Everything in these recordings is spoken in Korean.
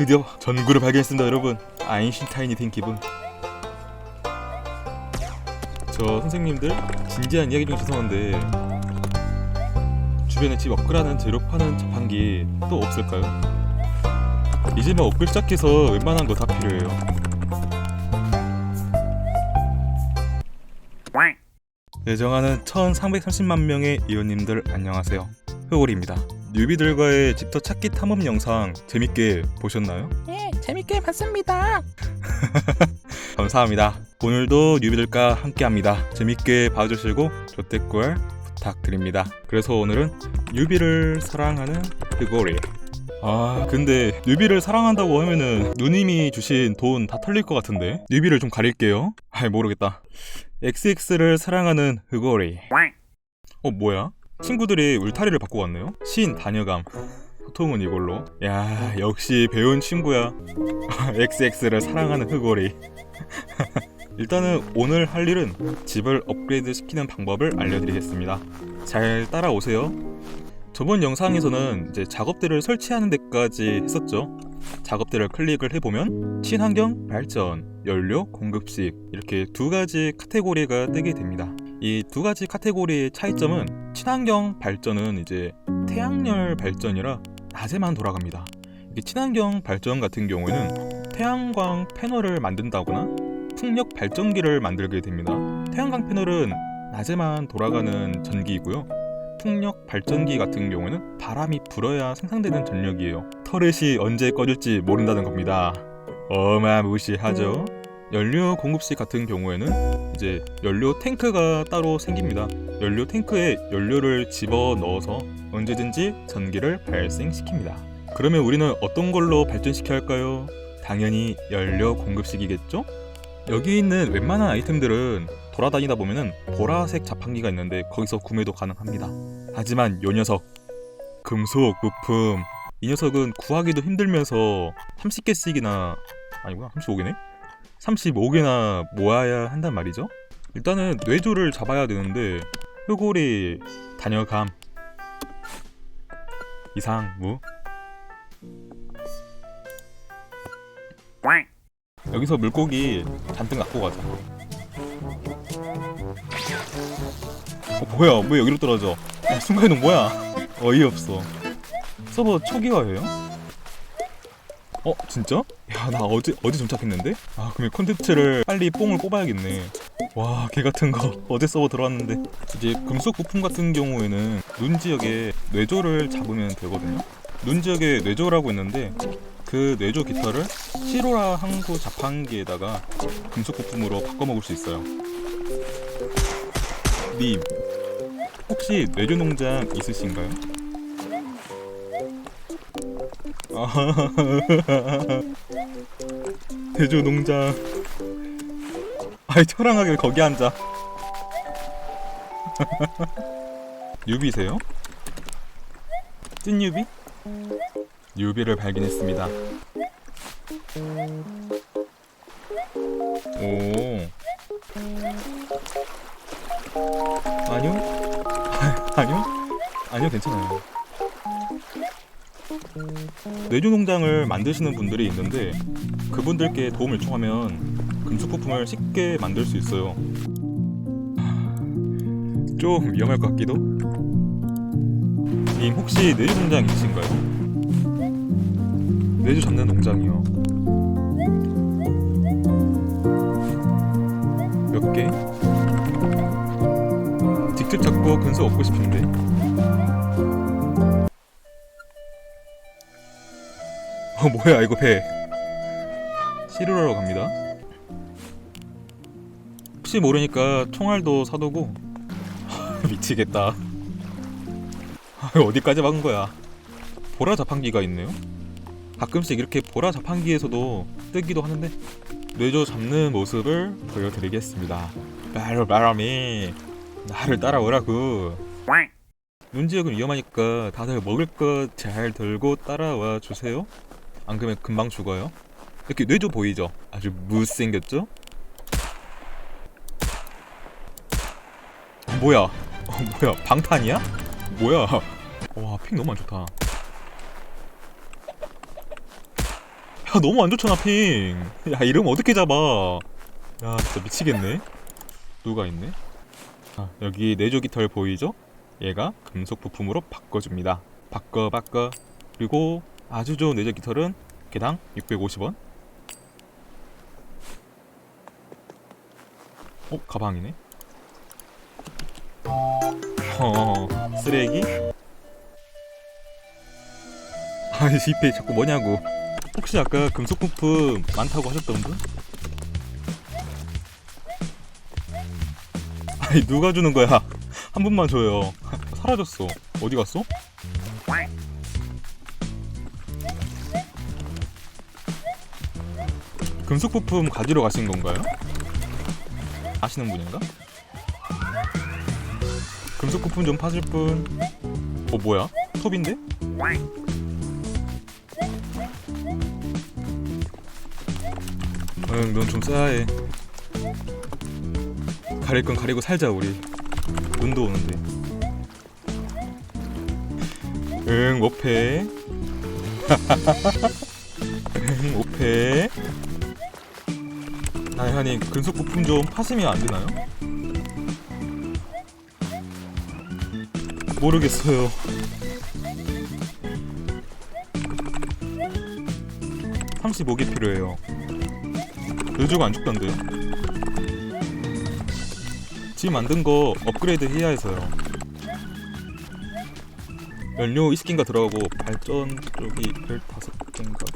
드디어 전구를 발견했습니다 여러분. 아인슈타인이 된 기분. 저 선생님들 진지한 이야기 중 죄송한데 주변에 집 업그라는 재료 파는 자판기 또 없을까요? 이제만 업글 시작해서 웬만한 거 다 필요해요. 예정하는 1330만 명의 이웃님들 안녕하세요. 효골입니다 뉴비들과의 집터 찾기 탐험 영상 재밌게 보셨나요? 예, 재밌게 봤습니다. 감사합니다. 오늘도 뉴비들과 함께합니다. 재밌게 봐주시고 조댓글 부탁드립니다. 그래서 오늘은 뉴비를 사랑하는 그고리. 아 근데 뉴비를 사랑한다고 하면은 누님이 주신 돈 다 털릴 것 같은데 뉴비를 좀 가릴게요. 아이 모르겠다. XX를 사랑하는 그고리. 어 뭐야? 친구들이 울타리를 바꿔 왔네요. 신 단여감. 보통은 이걸로. 야 역시 배운 친구야. XX를 사랑하는 흑오리. 일단은 오늘 할 일은 집을 업그레이드 시키는 방법을 알려드리겠습니다. 잘 따라오세요. 저번 영상에서는 이제 작업대를 설치하는 데까지 했었죠. 작업대를 클릭을 해보면 친환경 발전, 연료 공급식 이렇게 두 가지 카테고리가 뜨게 됩니다. 이 두 가지 카테고리의 차이점은 친환경 발전은 이제 태양열 발전이라 낮에만 돌아갑니다. 이게 친환경 발전 같은 경우에는 태양광 패널을 만든다거나 풍력 발전기를 만들게 됩니다. 태양광 패널은 낮에만 돌아가는 전기이고요. 풍력 발전기 같은 경우에는 바람이 불어야 생산되는 전력이에요. 터렛이 언제 꺼질지 모른다는 겁니다. 어마무시하죠? 연료 공급식 같은 경우에는 이제 연료 탱크가 따로 생깁니다. 연료 탱크에 연료를 집어 넣어서 언제든지 전기를 발생시킵니다. 그러면 우리는 어떤 걸로 발전시켜야 할까요? 당연히 연료 공급식이겠죠? 여기 있는 웬만한 아이템들은 돌아다니다 보면은 보라색 자판기가 있는데 거기서 구매도 가능합니다. 하지만 요 녀석 금속 부품 이 녀석은 구하기도 힘들면서 30개씩이나 아니구나 35개네? 35개나 모아야 한단 말이죠. 일단은 뇌조를 잡아야 되는데 흑오리 단여감 이상무 여기서 물고기 잔뜩 갖고 가자. 어, 뭐야? 왜 여기로 떨어져? 야, 순간이동 뭐야? 어이없어. 서버 초기화예요? 어 진짜? 야 나 어제 어제 정착했는데? 아 그러면 콘텐츠를 빨리 뽕을 뽑아야겠네. 와 개 같은 거 어제 서버 들어왔는데 이제 금속 부품 같은 경우에는 눈 지역에 뇌조를 잡으면 되거든요. 눈 지역에 뇌조라고 있는데 그 뇌조 깃털을 시로라 항구 자판기에다가 금속 부품으로 바꿔 먹을 수 있어요. 님 혹시 뇌조 농장 있으신가요? 아, 뇌조 농장. 아이 초랑하게 거기 앉아. 유비세요? 찐 유비? 유비를 발견했습니다. 오. 아니요? 아니요? 아니요, 괜찮아요. 뇌조 농장을 만드시는 분들이 있는데 그분들께 도움을 청하면 금속 부품을 쉽게 만들 수 있어요. 좀 위험할 것 같기도. 님 혹시 뇌조 농장 있으신가요? 뇌조 잡는 농장이요. 몇 개? 직접 잡고 근소 얻고 싶은데. 어 뭐야 이거 배. 시루라로 갑니다. 혹시 모르니까 총알도 사두고 미치겠다. 어디까지 막은 거야? 보라 자판기가 있네요. 가끔씩 이렇게 보라 자판기에서도 뜨기도 하는데 뇌조 잡는 모습을 보여드리겠습니다. 바로 바람이 나를 따라오라고. 눈 지역은 위험하니까 다들 먹을 것 잘 들고 따라와 주세요. 안 그러면 금방 죽어요. 이렇게 뇌조 보이죠? 아주 못생겼죠? 뭐야? 어, 뭐야? 방탄이야? 뭐야? 와, 픽 너무 안 좋다. 야 너무 안 좋잖아 핑. 야 이름 어떻게 잡아? 야 진짜 미치겠네. 누가 있네? 아 여기 내조 깃털 보이죠? 얘가 금속 부품으로 바꿔줍니다. 바꿔 바꿔. 그리고 아주 좋은 내조 깃털은 개당 650원. 어 가방이네. 어 쓰레기. 아이 이페 자꾸 뭐냐고. 혹시 아까 금속 부품 많다고 하셨던 분? 아니 누가 주는 거야? 한 분만 줘요. 사라졌어. 어디 갔어? 금속 부품 가지러 가신 건가요? 아시는 분인가? 금속 부품 좀 파실 분. 어 뭐야? 톱인데? 응, 넌좀 써야 해. 가릴 건 가리고 살자 우리. 눈도 오는데. 응, 오페. 응, 오페. 아니, 근속 부품 좀 파시면 안 되나요? 모르겠어요. (35개) 필요해요. 요즘 안 죽던데요? 지금 만든 거 업그레이드 해야 해서요. 연료 20개인가 들어가고 발전 쪽이 15개인가?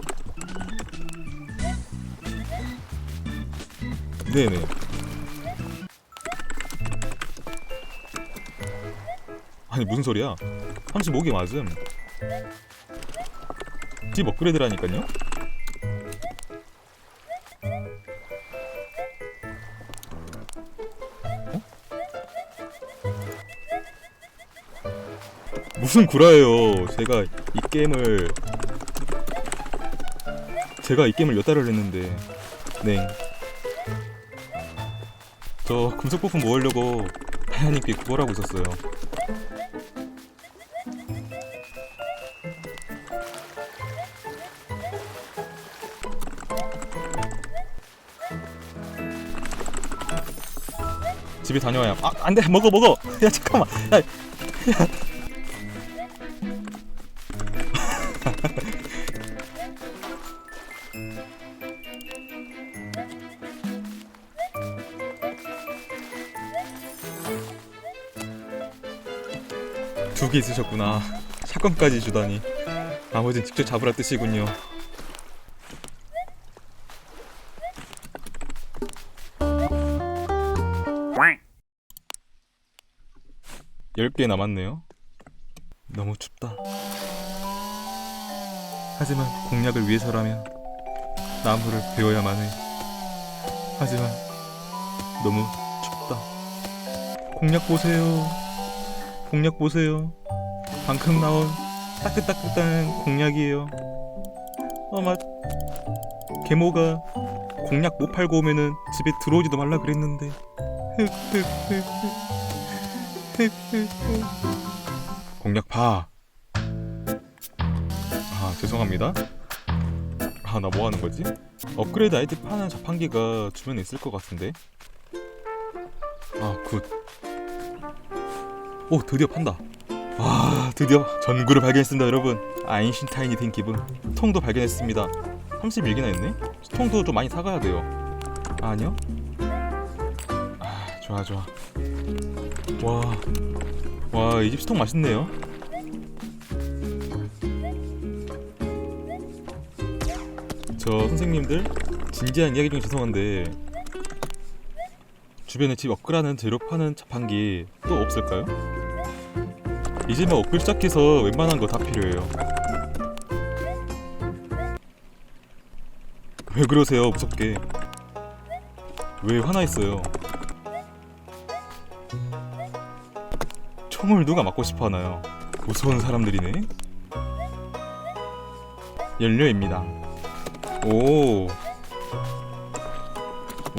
네네. 아니 무슨 소리야? 35개 맞음. 집 업그레이드라니까요? 무슨 구라예요. 제가 이 게임을 제가 이 게임을 몇 달을 했는데 네. 저 금속 부품 모으려고 하야님께 구걸하고 있었어요. 집에 다녀와요. 아, 안 돼. 먹어, 먹어. 야, 잠깐만. 야, 두개 있으셨구나. 샷건까지 주다니. 나머지는 직접 잡으라 뜻이군요. 열개 남았네요. 너무 춥다. 하지만 공략을 위해서라면 나무를 베어야만 해. 하지만 너무 춥다. 공략 보세요. 공략 보세요. 방금 나온 따끈따끈한 공략이에요. 어마 계모가 공략 못 팔고 오면은 집에 들어오지도 말라 그랬는데. 공략 봐. 아 죄송합니다. 아 나 뭐 하는 거지? 업그레이드 아이템 파는 자판기가 주변에 있을 것 같은데. 아 굿. 오 드디어 판다. 아 드디어 전구를 발견했습니다 여러분. 아인슈타인이 된 기분. 통도 발견했습니다. 31개나 했네. 통도 좀 많이 사가야 돼요. 아, 아니요? 아 좋아 좋아. 와. 와, 이 집 스톡 맛있네요. 저 선생님들 진지한 이야기 중에 죄송한데 주변에 집 업그라는 재료 파는 자판기 또 없을까요? 이제는 업글 시작해서 웬만한 거 다 필요해요. 왜 그러세요, 무섭게? 왜 화나 있어요? 총을 누가 맞고 싶어 하나요? 무서운 사람들이네. 연료입니다. 오.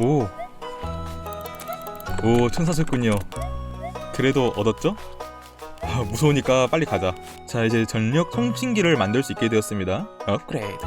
오. 오, 천사셨군요. 그래도 얻었죠? 아, 무서우니까 빨리 가자. 자, 이제 전력 통신기를 만들 수 있게 되었습니다. 업그레이드.